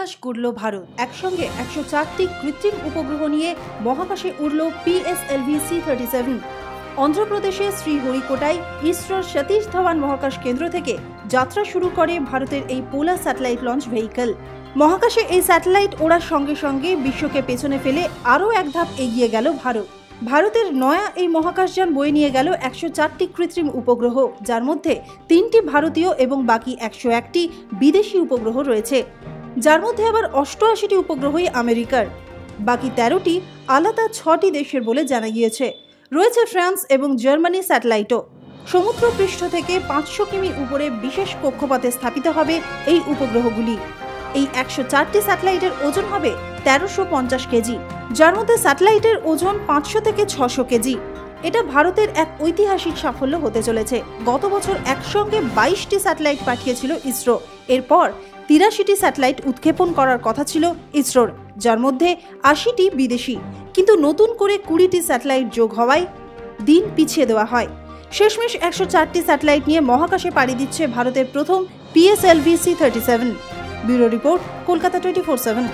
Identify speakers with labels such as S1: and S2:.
S1: ইতিহাস গড়ল ভারত। একসঙ্গে একশো চারটি কৃত্রিম উপগ্রহ নিয়ে মহাকাশে উড়ল পিএসএলভি সি থার্টি সেভেন অন্ধ্রপ্রদেশের শ্রীহরিকোটায় ইসরোর সতীশ ধাওয়ান মহাকাশ কেন্দ্র থেকে যাত্রা শুরু করে ভারতের এই পোলা স্যাটেলাইট লঞ্চ ভেহিকল। মহাকাশে এই স্যাটেলাইট ওড়ার সঙ্গে সঙ্গে বিশ্বকে পেছনে ফেলে আরও এক ধাপ এগিয়ে গেল ভারত। ভারতের নয়া এই মহাকাশযান বয়ে নিয়ে গেল একশো চারটি কৃত্রিম উপগ্রহ, যার মধ্যে তিনটি ভারতীয় এবং বাকি একশো একটি বিদেশি উপগ্রহ রয়েছে। যার মধ্যে আবার অষ্টআশিটি উপগ্রহই আমেরিকার। বাকি তেরোটি আলাদা ছটি দেশের বলে জানা গিয়েছে। রয়েছে ফ্রান্স এবং জার্মানি স্যাটেলাইটও। সমুদ্রপৃষ্ঠ থেকে পাঁচশো কিমি উপরে বিশেষ কক্ষপথে স্থাপিত হবে এই উপগ্রহগুলি। এই একশো চারটি স্যাটেলাইটের ওজন হবে তেরোশো পঞ্চাশ কেজি, যার মধ্যে স্যাটেলাইটের ওজন পাঁচশো থেকে ছশো কেজি। এটা ভারতের এক ঐতিহাসিক সাফল্য হতে চলেছে। গত বছর একসঙ্গে বাইশটি স্যাটেলাইট পাঠিয়েছিল ইসরো। এরপর তিরাশিটি স্যাটেলাইট উৎক্ষেপণ করার কথা ছিল ইসরোর, যার মধ্যে আশিটি বিদেশি। কিন্তু নতুন করে কুড়িটি স্যাটেলাইট যোগ হওয়ায় দিন পিছিয়ে দেওয়া হয়। শেষমেশ একশো চারটি স্যাটেলাইট নিয়ে মহাকাশে পাড়ি দিচ্ছে ভারতের প্রথম PSLV C thirty seven. Bureau report, Kolkata twenty four seven.